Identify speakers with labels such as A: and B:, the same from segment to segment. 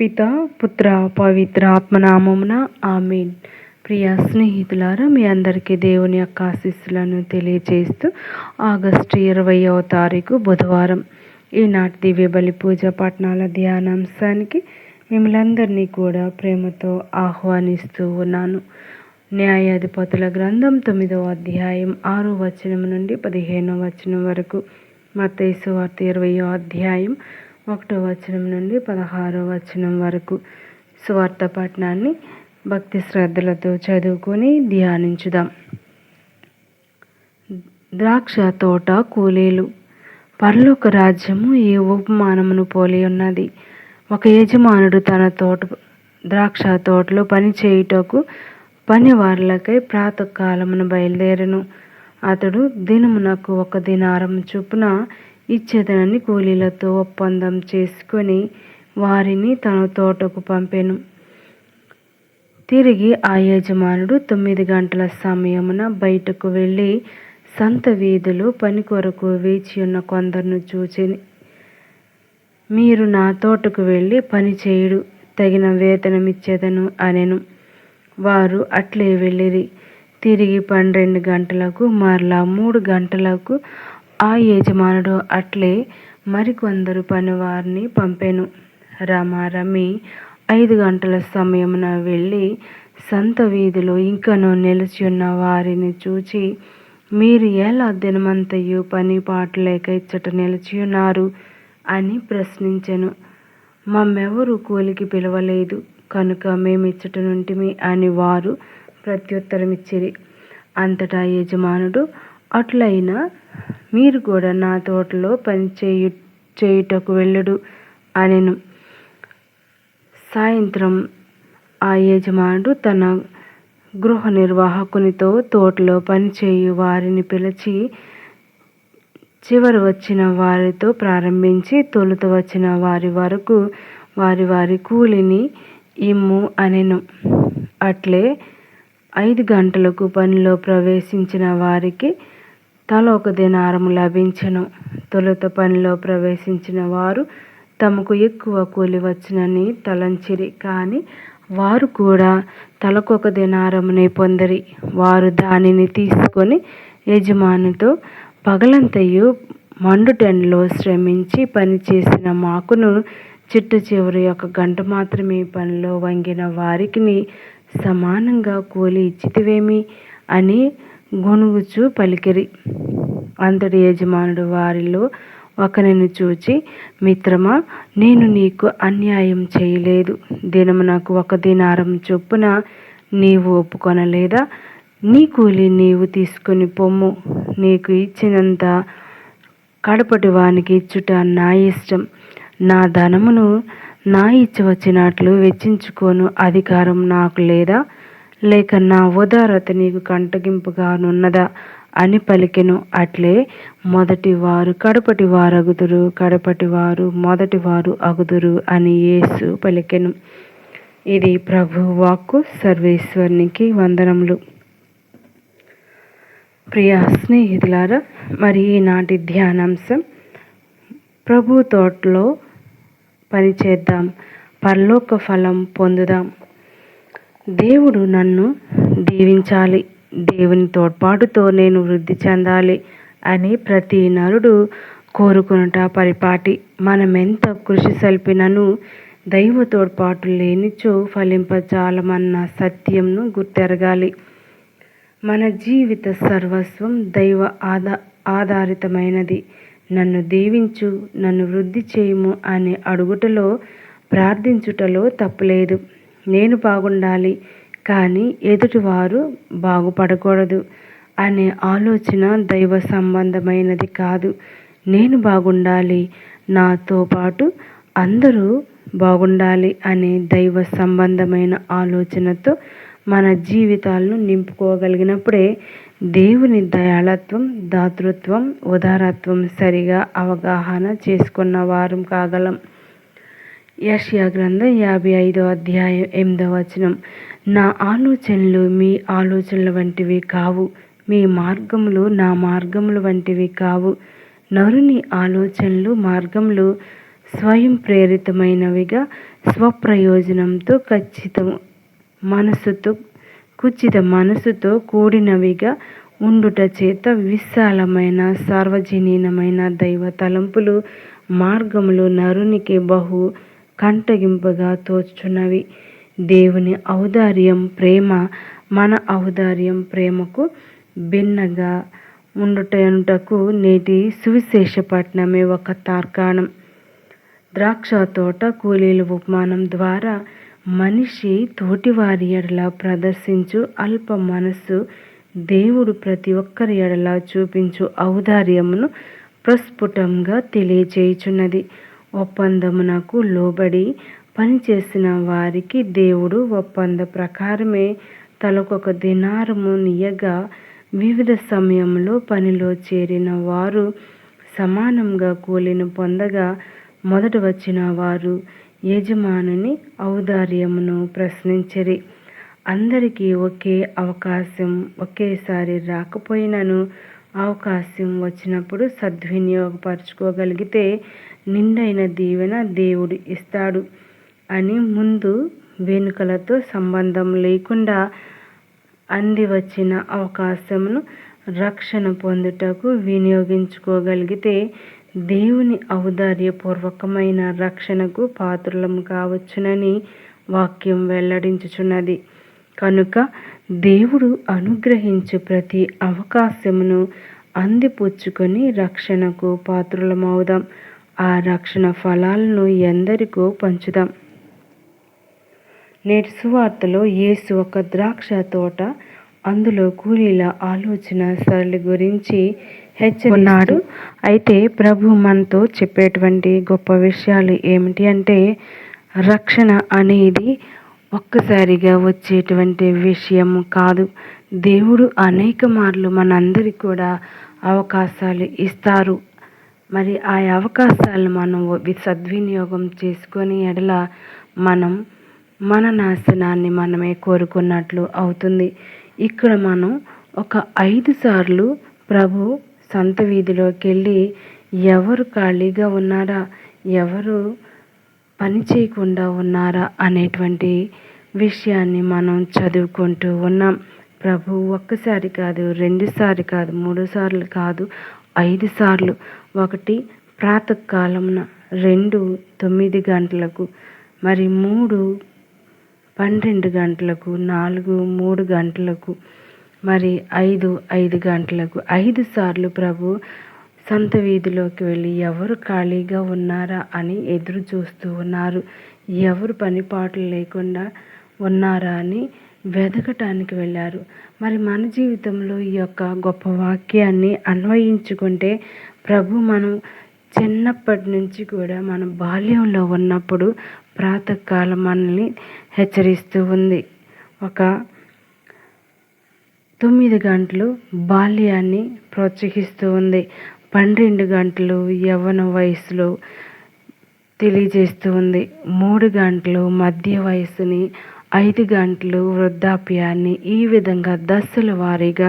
A: పిత పుత్ర పవిత్ర ఆత్మనామమున ఆమెన్. ప్రియ స్నేహితులారా మీ అందరికీ దేవుని యొక్క ఆశీస్సులను తెలియజేస్తూ ఆగస్టు ఇరవయవ తారీఖు బుధవారం ఈనాటి దివ్య బలి పూజ పట్టణాల ధ్యానాంశానికి మిమ్మల్ందరినీ కూడా ప్రేమతో ఆహ్వానిస్తూ ఉన్నాను. న్యాయాధిపతుల గ్రంథం తొమ్మిదవ అధ్యాయం ఆరో వచనం నుండి పదిహేనవ వచనం వరకు మతేసు వార్త ఇరవయో అధ్యాయం ఒకటో వచనం నుండి పదహారో వచనం వరకు సువార్త పట్టణాన్ని భక్తి శ్రద్ధలతో చదువుకొని ధ్యానించుదాం. ద్రాక్ష తోట కూలీలు. పరలోక రాజ్యము ఈ ఉపమానమును పోలి ఉన్నది? ఒక యజమానుడు తన తోట ద్రాక్ష తోటలో పని చేయుటకు పని వారులకై ప్రాతకాలమును బయలుదేరను. అతడు దినమునకు ఒక దినారం చొప్పున ఇచ్చేదనని కూలీలతో ఒప్పందం చేసుకొని వారిని తన తోటకు పంపెను. తిరిగి ఆ యజమానుడు తొమ్మిది గంటల సమయమున బయటకు వెళ్ళి సంత వీధులు పని కొరకు వేచి ఉన్న కొందరును చూచి మీరు నా తోటకు వెళ్ళి పని చేయుడు తగిన వేతనం ఇచ్చేదను అనెను. వారు అట్లే వెళ్ళిరి. తిరిగి పన్నెండు గంటలకు మరలా మూడు గంటలకు ఆ యజమానుడు అట్లే మరికొందరు పనివారిని పంపెను. రమారమి ఐదు గంటల సమయమున వెళ్ళి సంత వీధిలో ఇంకనూ నిలిచి ఉన్న వారిని చూచి మీరు ఎలా దినమంతయు పని పాట లేక ఇచ్చట నిలిచి ఉన్నారు అని ప్రశ్నించెను. మమ్మెవరు కూలికి పిలవలేదు. కనుక మేమిచ్చట నుంటిమి అని వారు ప్రత్యుత్తరమిచ్చిరి. అంతటా యజమానుడు అట్లయినా మీరు కూడా నా తోటలో పని చేయు చేయుటకు వెళ్ళుడు అనెను. సాయంత్రం ఆ యజమానుడు తన గృహ నిర్వాహకునితో తోటలో పనిచేయు వారిని పిలిచి చివరి వచ్చిన వారితో ప్రారంభించి తొలుత వచ్చిన వారి వరకు వారి వారి కూలిని ఇమ్ము అనెను. అట్లే ఐదు గంటలకు పనిలో ప్రవేశించిన వారికి తల ఒక దినారము లభించను. తొలుత పనిలో ప్రవేశించిన వారు తమకు ఎక్కువ కూలి వచ్చునని తలంచిరి. కానీ వారు కూడా తలకొక దినారమునే పొందరి. వారు దానిని తీసుకొని యజమానితో పగలంతయు మండుటెండలో శ్రమించి పనిచేసిన మాకును చిట్ట చివరి ఒక గంట మాత్రమే పనిలో వంగిన వారికి సమానంగా కూలి ఇచ్చితివేమి? అని గొనుగుచు పలికిరి. అంతటి యజమానుడు వారిలో ఒకరిని చూచి మిత్రమా నేను నీకు అన్యాయం చేయలేదు. దినము నాకు ఒక దినారం చొప్పున నీవు ఒప్పుకొనలేదా? నీ కూలి నీవు తీసుకుని పొమ్ము. నీకు ఇచ్చినంత కడపటి వానికి ఇచ్చుట నా ఇష్టం. నా ధనమును నా ఇచ్చి వచ్చినట్లు వెచ్చించుకోను. అధికారం నాకు లేదా? లేక నా ఉదారత నీకు కంటగింపుగానున్నదా? అని పలికెను. అట్లే మొదటి వారు కడపటి వారు అగుదురు కడపటి వారు మొదటి వారు అగుదురు అని యేసు పలికెను. ఇది ప్రభు వాక్కు సర్వేశ్వరునికి వందనములు. ప్రియ స్నేహితులారా మరి ఈనాటి ధ్యానాంశం ప్రభు తోటలో పనిచేద్దాం. పరలోక ఫలం పొందుదాం. దేవుడు నన్ను దీవించాలి. దేవుని తోడ్పాటుతో నేను వృద్ధి చెందాలి అని ప్రతి నరుడు కోరుకునుట పరిపాటి. మనమెంత కృషి సల్పినను దైవ తోడ్పాటు లేనిచో ఫలింపజాలమన్న సత్యంను గుర్తెరగాలి. మన జీవిత సర్వస్వం దైవ ఆధా ఆధారితమైనది. నన్ను దీవించు నన్ను వృద్ధి చేయము అనే అడుగుటలో ప్రార్థించుటలో తప్పులేదు. నేను బాగుండాలి కానీ ఎదుటివారు బాగుపడకూడదు అనే ఆలోచన దైవ సంబంధమైనది కాదు. నేను బాగుండాలి నాతో పాటు అందరూ బాగుండాలి అనే దైవ సంబంధమైన ఆలోచనతో మన జీవితాలను నింపుకోగలిగినప్పుడే దేవుని దయాళత్వం దాతృత్వం ఉదారత్వం సరిగా అవగాహన చేసుకున్న వారం కాగలం. యష్యా గ్రంథం యాభై ఐదో అధ్యాయం ఎనిమిదో వచనం. నా ఆలోచనలు మీ ఆలోచనల వంటివి కావు. మీ మార్గములు నా మార్గముల వంటివి కావు. నరుని ఆలోచనలు మార్గములు స్వయం ప్రేరితమైనవిగా స్వప్రయోజనంతో ఖచ్చితం మనసుతో కుచిత మనసుతో కూడినవిగా ఉండుట చేత విశాలమైన సార్వజనీనమైన దైవ తలంపులు మార్గములు నరునికి బహు కంటగింపుగా తోచుచున్నవి. దేవుని ఔదార్యం ప్రేమ మన ఔదార్యం ప్రేమకు భిన్నగా ఉండుటకు నేటి సువిశేష పట్టణమే ఒక తార్కాణం. ద్రాక్ష తోట కూలీల ఉపమానం ద్వారా మనిషి తోటివారి ఎడల ప్రదర్శించు అల్ప మనస్సు దేవుడు ప్రతి ఒక్కరి ఎడల చూపించు ఔదార్యమును ప్రస్ఫుటంగా తెలియచేయుచున్నది. ఒప్పందమునకు లోబడి పనిచేసిన వారికి దేవుడు ఒప్పంద ప్రకారమే తలకొక దినారము నియగా వివిధ సమయంలో పనిలో చేరిన వారు సమానంగా కూలిని పొందగా మొదట వచ్చిన వారు యజమానుని ఔదార్యమును ప్రశ్నించరి. అందరికీ ఒకే అవకాశం ఒకేసారి రాకపోయినను అవకాశం వచ్చినప్పుడు సద్వినియోగపరచుకోగలిగితే నిండైన దీవెన దేవుడు ఇస్తాడు అని ముందు వెనుకలతో సంబంధం లేకుండా అంది వచ్చిన అవకాశమును రక్షణ పొందుటకు వినియోగించుకోగలిగితే దేవుని ఔదార్యపూర్వకమైన రక్షణకు పాత్రలం కావచ్చునని వాక్యం వెల్లడించుచున్నది. కనుక దేవుడు అనుగ్రహించు ప్రతి అవకాశమును అందిపుచ్చుకొని రక్షణకు పాత్రులమవుదాం. ఆ రక్షణ ఫలాలను ఎందరికో పంచుదాం. నేటి సువార్తలో యేసు ఒక ద్రాక్ష తోట అందులో కూలీల ఆలోచన సరళి గురించి హెచ్చరిన్నాడు అయితే ప్రభు మనతో చెప్పేటువంటి గొప్ప విషయాలు ఏమిటి అంటే రక్షణ అనేది ఒక్కసారిగా వచ్చేటువంటి విషయం కాదు. దేవుడు అనేక మార్లు మనందరికి కూడా అవకాశాలు ఇస్తారు. మరి ఆ అవకాశాలను మనం సద్వినియోగం చేసుకొని ఎడల మనం మన నాశనాన్ని మనమే కోరుకున్నట్లు అవుతుంది. ఇక్కడ మనం ఒక ఐదు సార్లు ప్రభు సంత వీధిలోకి వెళ్ళి ఎవరు ఖాళీగా ఉన్నారా ఎవరు పని చేయకుండా ఉన్నారా అనేటువంటి విషయాన్ని మనం చదువుకుంటూ ఉన్నాం. ప్రభు ఒక్కసారి కాదు రెండుసారి కాదు మూడు సార్లు కాదు ఐదు సార్లు. ఒకటి ప్రాతకాలంన రెండు తొమ్మిది గంటలకు మరి మూడు పన్నెండు గంటలకు నాలుగు మూడు గంటలకు మరి ఐదు ఐదు గంటలకు. ఐదు సార్లు ప్రభు సంత వీధిలోకి వెళ్ళి ఎవరు ఖాళీగా ఉన్నారా అని ఎదురు చూస్తూ ఉన్నారు. ఎవరు పనిపాట్లు లేకుండా ఉన్నారా అని వెదకటానికి వెళ్ళారు. మరి మన జీవితంలో ఈ యొక్క గొప్ప వాక్యాన్ని అన్వయించుకుంటే ప్రభు మనం చిన్నప్పటి నుంచి కూడా మన బాల్యంలో ఉన్నప్పుడు ప్రాతకాలం మనల్ని హెచ్చరిస్తూ ఉంది. ఒక తొమ్మిది గంటలు బాల్యాన్ని ప్రోత్సహిస్తూ ఉంది. పన్నెండు గంటలు యవ్వన వయసులో తెలియజేస్తూ ఉంది. మూడు గంటలు మధ్య వయసుని ఐదు గంటలు వృద్ధాప్యాన్ని ఈ విధంగా దశల వారీగా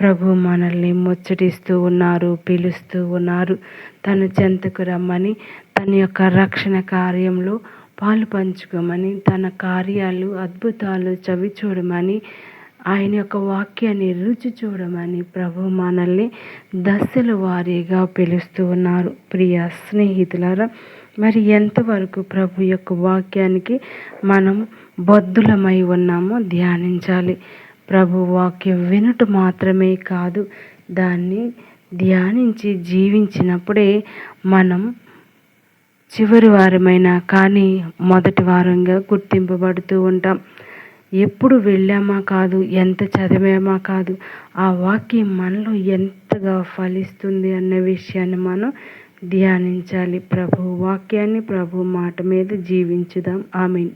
A: ప్రభు మనల్ని ముచ్చటిస్తూ ఉన్నారు పిలుస్తూ ఉన్నారు. తన చెంతకు రమ్మని తన యొక్క రక్షణ కార్యంలో పాలు పంచుకోమని తన కార్యాలు అద్భుతాలు చవి చూడమని ఆయన యొక్క వాక్యాన్ని రుచి చూడమని ప్రభు మనల్ని దశల వారీగా పిలుస్తూ ఉన్నారు. ప్రియ స్నేహితులారా మరి ఎంతవరకు ప్రభు యొక్క వాక్యానికి మనం బద్దులమై ఉన్నామో ధ్యానించాలి. ప్రభు వాక్యం వినుట మాత్రమే కాదు దాన్ని ధ్యానించి జీవించినప్పుడే మనం చివరి వారమైనా కానీ మొదటి వారంగా గుర్తింపబడుతూ ఉంటాం. ఎప్పుడు వెళ్ళామా కాదు ఎంత చదివామా కాదు ఆ వాక్యం మనలో ఎంతగా ఫలిస్తుంది అన్న విషయాన్ని మనం ధ్యానించాలి ప్రభు. వాక్యాన్ని ప్రభు మాట మీద జీవించుదాం. ఆమెన్.